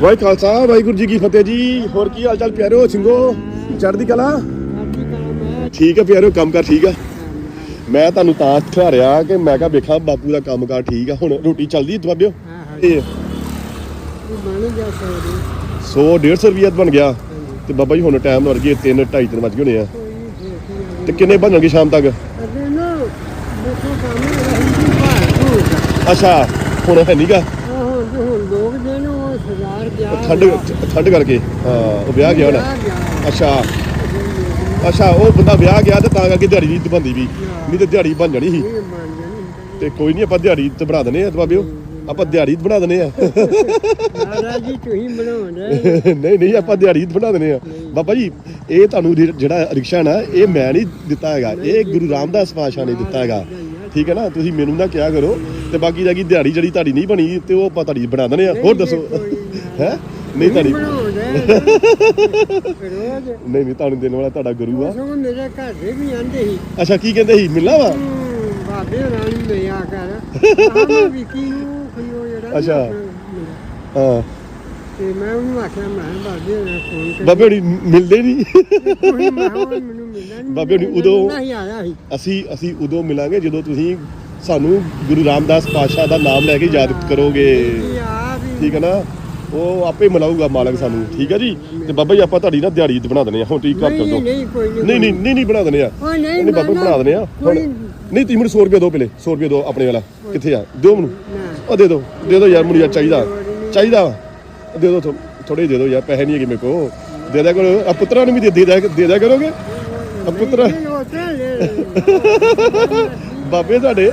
ਵਾਹਿ ਖਾਲਸਾ ਵਾਹਿਗੁਰੂ ਜੀ ਕੀ ਫਤਿਹ ਜੀ। ਹੋਰ ਕੀ ਹਾਲ ਚਾਲ ਪਿਆਰਿਓ ਸਿੰਘੋ? ਚੜ੍ਹਦੀ ਕਲਾ? ਠੀਕ ਹੈ ਪਿਆਰਿਓ ਕੰਮ ਕਰ ਠੀਕ ਆ ਮੈਂ ਤੁਹਾਨੂੰ ਤਾਂ ਖਿਆਰਿਆ ਕਿ ਮੈਂ ਕਿਹਾ ਵੇਖਾਂ ਬਾਪੂ ਦਾ ਕੰਮ ਕਾਰ ਠੀਕ ਆ। ਹੁਣ ਰੋਟੀ ਚੱਲਦੀ ਦਵਾਬਿਓ ਇਹ। 100 150 ਰੁਪਏ ਬਣ ਗਿਆ। ਤੇ ਬਾਬਾ ਜੀ ਹੁਣ ਟਾਈਮ ਲੱਗ ਗਿਆ 3 2:30 3 ਵੱਜ ਗਏ ਹੋਣੇ ਆ। ਤੇ ਕਿੰਨੇ ਬਣਨਗੇ ਸ਼ਾਮ ਤੱਕ? ਅੱਛਾ ਹੁਣ ਹੈ ਨਹੀਂਗਾ ਠੰਡ ਠੰਡ ਕਰਕੇ ਹਾਂ ਉਹ ਵਿਆਹ ਗਿਆ ਹੋਣਾ। ਅੱਛਾ। ਅੱਛਾ ਉਹ ਬੰਦਾ ਵਿਆਹ ਗਿਆ ਤੇ ਤਾਂ ਕਰਕੇ ਦਿਹਾੜੀ ਨਹੀਂ ਬੰਦੀ ਵੀ। ਨਹੀਂ ਤੇ ਦਿਹਾੜੀ ਬਣ ਜਾਣੀ ਸੀ। ਤੇ ਕੋਈ ਨਹੀਂ ਆਪਾਂ ਦਿਹਾੜੀ ਤੇ ਬਣਾ ਦਨੇ ਆ ਬਾਬਿਓ ਆਪਾਂ ਦਿਹਾੜੀ ਬਣਾ ਦਨੇ ਆ ਜੀ ਤੁਸੀਂ ਬਣਾਉਂਦੇ ਨਹੀਂ ਨਹੀਂ ਆਪਾਂ ਦਿਹਾੜੀ ਬਣਾ ਦਨੇ ਆ ਬਾਬਾ ਜੀ ਇਹ ਤੁਹਾਨੂੰ ਜਿਹੜਾ ਰਿਕਸ਼ਾ ਨਾ ਇਹ ਮੈਂ ਨਹੀਂ ਦਿੱਤਾ ਹੈਗਾ। ਇਹ ਗੁਰੂ ਰਾਮਦਾਸ ਪਾਤਸ਼ਾਹ ਨੇ ਦਿੱਤਾ ਹੈਗਾ। ਠੀਕ ਹੈ ਨਾ? ਤੁਸੀਂ ਮੈਨੂੰ ਨਾ ਕਿਹਾ ਕਰੋ ਤੇ ਬਾਕੀ ਕੀ ਦਿਹਾੜੀ ਜਿਹੜੀ ਤੁਹਾਡੀ ਨਹੀਂ ਬਣੀ ਤੇ ਉਹ ਆਪਾਂ ਤੁਹਾਡੀ ਬਣਾ ਦਨੇ ਆ ਹੋਰ ਦੱਸੋ। ਹੈ? ਨਹੀਂ ਤੁਹਾਡੀ ਨਹੀਂ ਨਹੀਂ ਤੁਹਾਨੂੰ ਦੇਣ ਵਾਲਾ ਤੁਹਾਡਾ ਗੁਰੂ ਆ। ਸੋ ਮੇਰੇ ਘਰ ਦੇ ਵੀ ਆਂਦੇ ਸੀ। ਅੱਛਾ ਕੀ ਕਹਿੰਦੇ ਸੀ? ਮਿਲਣਾ ਵਾ? ਬਾਬੇ ਹੋਰਾਂ ਨੂੰ ਮਿਲਿਆ ਕਰ। ਆਹ ਜਿਹੜਾ ਅੱਛਾ। ਹਾਂ। ਤੇ ਮੈਂ ਉਹਨੂੰ ਆਖਿਆ ਮੈਂ ਕਿਹਾ ਬਾਬੇ ਹੋਰਾਂ ਫੋਨ ਕਰ ਬਾਬੇ ਹੁਣੀ ਮਿਲਦੇ ਨਹੀਂ ਕੋਈ ਮੈਂ ਕਿਹਾ ਉਹ ਮੈਨੂੰ ਮਿਲਣਾ ਨਹੀਂ ਬਾਬੇ ਹੁਣੀ ਉਦੋਂ- ਨਹੀਂ ਆਇਆ ਸੀ। ਅਸੀਂ ਅਸੀਂ ਉਦੋਂ ਮਿਲਾਂਗੇ ਜਦੋਂ ਤੁਸੀਂ ਸਾਨੂੰ ਗੁਰੂ ਰਾਮਦਾਸ ਪਾਤਸ਼ਾਹ ਦਾ ਨਾਮ ਲੈ ਕੇ ਯਾਦ ਕਰੋਗੇ। ਜੀ ਆ ਵੀ ਠੀਕ ਹੈ ਨਾ? ਉਹ ਆਪੇ ਮਿਲਾਊਗਾ ਮਾਲਕ ਸਾਨੂੰ ਠੀਕ ਹੈ ਜੀ? ਤੇ ਬਾਬਾ ਜੀ ਆਪਾਂ ਤੁਹਾਡੀ ਨਾ ਦਿਹਾੜੀ ਬਣਾ ਦਨੇ ਆ ਹੁਣ ਤੁਸੀਂ ਘਰ ਕਰ ਨਹੀਂ ਦੋ ਨਹੀਂ ਕੋਈ ਨਹੀਂ ਨਹੀਂ ਨਹੀਂ ਨਹੀਂ ਨਹੀਂ ਬਣਾ ਦਨੇ ਆ ਉਹ ਨਹੀਂ ਨਹੀਂ ਬਾਬਾ ਬਣਾ ਦਨੇ ਆ ਹੁਣ ਕੋਈ ਨਹੀਂ ਤੁਸੀਂ ਮੈਨੂੰ 100 ਰੁਪਏ ਦਿਓ ਪਹਿਲੇ 100 ਰੁਪਏ ਦਿਓ ਆਪਣੇ ਵਾਲਾ। ਕਿੱਥੇ ਆ? ਦਿਓ ਮੈਨੂੰ। ਨਾ। ਉਹ ਦੇ ਦਿਓ ਦੇ ਦਿਓ ਯਾਰ ਮੈਨੂੰ ਯਾਰ ਚਾਹੀਦਾ ਚਾਹੀਦਾ ਵਾ। ਦੇ ਦਿਓ ਥੋੜੇ ਦੇ ਦਿਓ ਯਾਰ ਪੈਸੇ ਨਹੀਂ ਹੈਗੇ ਮੇਰੇ ਕੋ ਦੇ ਦਿਆ ਕਰੋ ਆ ਪੁੱਤਰਾਂ ਨੂੰ ਵੀ ਦੇ ਦੇ ਦਿਆ ਦੇ ਦਿਆ ਕਰੋਗੇ? ਆ ਪੁੱਤਰਾਂ ਤਾਂ ਬਾਬੇ ਤੁਹਾਡੇ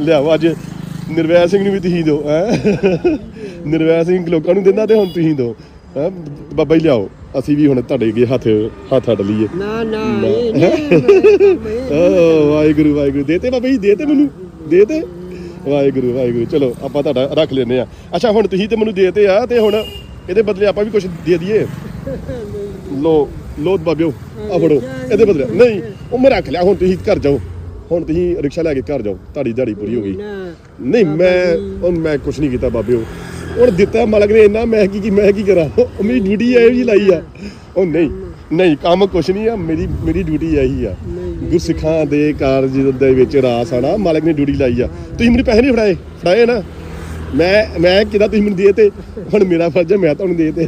ਲਿਆਓ ਅੱਜ ਨਿਰਵੈਰ ਸਿੰਘ ਨੂੰ ਵੀ ਤੁਸੀਂ ਦਿਓ ਹੈ? ਨਿਰਵੈਰ ਸਿੰਘ ਲੋਕਾਂ ਨੂੰ ਦਿੰਦਾ ਤੇ ਹੁਣ ਤੁਸੀਂ ਦਿਓ ਹੈ? ਬਾਬਾ ਜੀ ਲਿਆਓ ਅਸੀਂ ਵੀ ਹੁਣ ਤੁਹਾਡੇ ਅੱਗੇ ਹੱਥ ਹੱਥ ਅੱਡ ਲਈਏ। ਨਾ ਨਾ ਓ ਵਾਹਿਗੁਰੂ ਵਾਹਿਗੁਰੂ ਦੇਤੇ ਬਾਬਾ ਜੀ ਦੇਤੇ ਮੈਨੂੰ ਦੇਤੇ ਵਾਹਿਗੁਰੂ ਵਾਹਿਗੁਰੂ। ਚਲੋ ਆਪਾਂ ਤੁਹਾਡਾ ਰੱਖ ਲੈਨੇ ਆ ਅੱਛਾ ਹੁਣ ਤੁਸੀਂ ਤੇ ਮੈਨੂੰ ਦੇਤੇ ਆ ਤੇ ਹੁਣ ਇਹਦੇ ਬਦਲੇ ਆਪਾਂ ਵੀ ਕੁਝ ਦੇ ਦਈਏ। ਲੋ ਲੋ ਬਾਬਿਓ ਆ ਫੜੋ ਇਹਦੇ ਬਦਲੇ। ਨਹੀਂ ਉਹ ਮੈਂ ਰੱਖ ਲਿਆ। ਹੁਣ ਤੁਸੀਂ ਘਰ ਜਾਓ। ਹੁਣ ਤੁਸੀਂ ਰਿਕਸ਼ਾ ਲੈ ਕੇ ਘਰ ਜਾਓ। ਤੁਹਾਡੀ ਦਿਹਾੜੀ ਪੂਰੀ ਹੋ ਗਈ। ਨਹੀਂ ਮੈਂ ਉਹ ਮੈਂ ਕੁਝ ਨਹੀਂ ਕੀਤਾ ਬਾਬਿਓ। ਹੁਣ ਦਿੱਤਾ ਮਾਲਕ ਨੇ ਇੰਨਾ ਮੈਂ ਕੀ ਕੀ ਮੈਂ ਕੀ ਕਰਾਂ? ਉਹ ਮੇਰੀ ਡਿਊਟੀ ਐ ਵੀ ਲਾਈ ਆ। ਉਹ ਨਹੀਂ ਨਹੀਂ ਕੰਮ ਕੁਛ ਨਹੀਂ ਆ। ਮੇਰੀ ਮੇਰੀ ਡਿਊਟੀ ਇਹੀ ਆ। ਗੁਰਸਿੱਖਾਂ ਦੇ ਕਾਰਜ ਦੇ ਵਿੱਚ ਰਾਸ ਆਣਾ ਮਾਲਕ ਨੇ ਡਿਊਟੀ ਲਾਈ ਆ। ਤੁਸੀਂ ਮੈਨੂੰ ਪੈਸੇ ਨਹੀਂ ਫੜਾਏ ਫੜਾਏ ਨਾ। ਮੈਂ ਮੈਂ ਕਿਦਾ ਤੁਸੀਂ ਮੈਨੂੰ ਦੇ ਤੇ? ਹੁਣ ਮੇਰਾ ਫਰਜ਼ ਹੈ ਮੈਂ ਤੁਹਾਨੂੰ ਦੇ ਤੇ।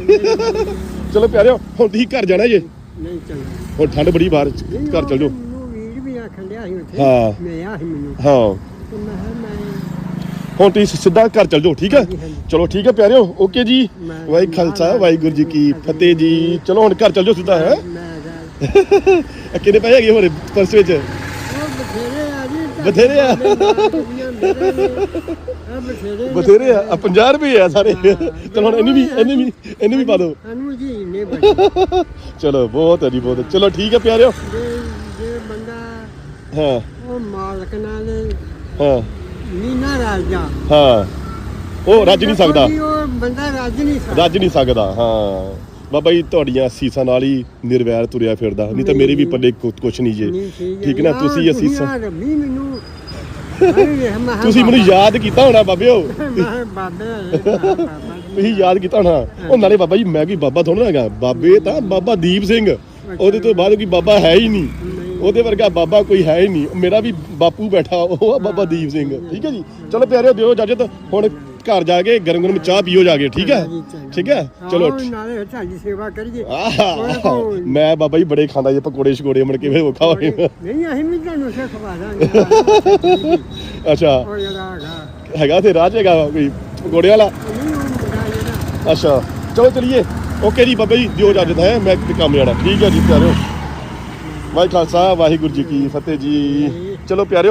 ਚਲੋ ਪਿਆਰਿਓ ਹੁਣ ਤੁਸੀਂ ਘਰ ਜਾਣਾ ਜੇ? ਨਹੀਂ ਚੰਗਾ। ਹੁਣ ਠੰਡ ਬੜੀ ਬਾਹਰ ਘਰ ਚਲ ਜਾਓ। ਮੈਨੂੰ ਵੀਰ ਵੀ ਆਖਣ ਡਿਆ ਸੀ ਉੱਥੇ। ਹਾਂ। ਮੈਂ ਆ ਸੀ ਮੈਨੂੰ। ਹਾਂ। ਤੇ ਮੈਂ ਕਿਹਾ ਮੈਂ ਹੁਣ ਤੁਸੀਂ ਸਿੱਧਾ ਘਰ ਚਲ ਜਾਓ ਠੀਕ ਹੈ। ਚਲੋ ਠੀਕ ਹੈ ਪਿਆਰਿਓ ਓਕੇ ਜੀ। ਮੈਂ- ਵਾਹਿ ਖਾਲਸਾ ਵਾਹਿਗੁਰੂ ਜੀ ਕੀ ਫਤਿਹ ਜੀ। ਚਲੋ ਹੁਣ ਘਰ ਚਲ ਜਾਓ ਸਿੱਧਾ ਹੈ? ਮੈਂ ਕਿੰਨੇ ਪੈਸੇ ਹੈਗੇ ਹੋਰ ਪਰਸ ਵਿੱਚ? ਬਥੇਰੇ ਆ ਬਥੇਰੇ ਆ। ਬਾਬੇ ਦੀਆਂ ਮੇਰੇ ਨੇ। ਆ ਬਥੇਰੇ ਨੇ। ਬਥੇਰੇ ਆ 50 ਰੁਪਏ ਆ ਸਾਰੇ। ਚਲੋ ਹੁਣ ਇਹਨੂੰ ਵੀ ਇਹਨੂੰ ਵੀ ਇਹਨੂੰ ਵੀ ਪਾ ਦਿਓ ਸਾਨੂੰ ਜੀ ਨੇ ਬਚੇ ਚਲੋ ਬਹੁਤ ਹੈ ਜੀ ਬਹੁਤ। ਚਲੋ ਠੀਕ ਹੈ ਪਿਆਰਿਓ। ਜੇ ਜੇ ਬੰਦਾ ਹਾਂ। ਉਹ ਮਾਲਕ ਨਾਲ ਹਾਂ। ਨੀਨਾ ਰਾਜਾ। ਹਾਂ। ਉਹ ਰੱਜ ਨਹੀਂ ਸਕਦਾ। ਕੋਈ ਉਹ ਬੰਦਾ ਰੱਜ ਨਹੀਂ ਸਕਦਾ। ਰੱਜ ਨਹੀਂ ਸਕਦਾ ਹਾਂ। ਬਾਬਾ ਜੀ ਤੁਹਾਡੀਆਂ ਸੀਸਾਂ ਨਾਲ ਹੀ ਨਿਰਵੈਰ ਤੁਰਿਆ ਫਿਰਦਾ। ਨਹੀਂ ਤਾਂ ਮੇਰੇ ਵੀ ਪੱਲੇ ਕੁ- ਕੁਛ ਨਹੀਂ ਜੇ। ਠੀਕ ਨਾ? ਤੁਸੀਂ ਅਸੀਂ ਆ ਰੱਬੀ ਮੈਨੂੰ ਅਰੇ ਵੇਖ ਮੈਂ ਕਿਹਾ ਤੁਸੀਂ ਮੈਨੂੰ ਯਾਦ ਕੀਤਾ ਹੋਣਾ ਬਾਬਿਓ? ਬਾਬੇ ਜੀ। ਤੁਸੀਂ ਯਾਦ ਕੀਤਾ ਹੋਣਾ। ਉਹ ਨਾਲੇ ਬਾਬਾ ਜੀ ਮੈਂ ਕੀ ਬਾਬਾ ਥੋੜਾ ਹੈਗਾ। ਬਾਬੇ ਤਾਂ ਬਾਬਾ ਦੀਪ ਸਿੰਘ। ਉਹਦੇ ਤੋਂ ਬਾਅਦ ਕੋਈ ਬਾਬਾ ਹੈ ਹੀ ਨਹੀਂ। ਉਹਦੇ ਵਰਗਾ ਬਾਬਾ ਕੋਈ ਹੈ ਹੀ ਨਹੀਂ। ਮੇਰਾ ਵੀ ਬਾਪੂ ਬੈਠਾ ਉਹ ਆ ਬਾਬਾ ਦੀਪ ਸਿੰਘ। ਠੀਕ ਹੈ ਜੀ? ਚਲੋ ਪਿਆਰਿਓ ਦਿਓ ਇਜਾਜ਼ਤ। ਹੁਣ ਘਰ ਜਾ ਕੇ ਗਰਮ ਗਰਮ ਚਾਹ ਪੀਓ ਜਾ ਕੇ ਠੀਕ ਹੈ। ਠੀਕ ਹੈ? ਚਲੋ ਨਾਲੇ ਤੁਹਾਡੀ ਸੇਵਾ ਕਰੀਏ। ਮੈਂ ਬਾਬਾ ਜੀ ਬੜੇ ਖਾਂਦਾ ਜੇ ਪਕੌੜੇ ਸ਼ਕੌੜੇ ਮੁੜ ਕੇ ਫਿਰ ਔਖਾ ਨਹੀਂ ਅਸੀਂ ਵੀ ਤੁਹਾਨੂੰ ਸਿਖਵਾ ਦਾਂਗੇ। ਅੱਛਾ। ਹੈਗਾ। ਤੇ ਰਾਜ ਹੈਗਾ ਕੋਈ ਪਕੌੜੇ ਵਾਲਾ? ਅੱਛਾ। ਚਲੋ ਚਲੀਏ। ਓਕੇ ਜੀ ਬਾਬਾ ਜੀ ਦਿਓ ਇਜਾਜ਼ਤ ਹੈ? ਮੈਂ ਕੰਮ ਜਾਣਾ। ਠੀਕ ਹੈ ਜੀ ਪਿਆਰਿਓ। ਵਾਹਿ ਖਾਲਸਾ ਵਾਹਿਗੁਰੂ ਜੀ ਕੀ ਫਤਿਹ ਜੀ। ਚਲੋ ਪਿਆਰਿਓ।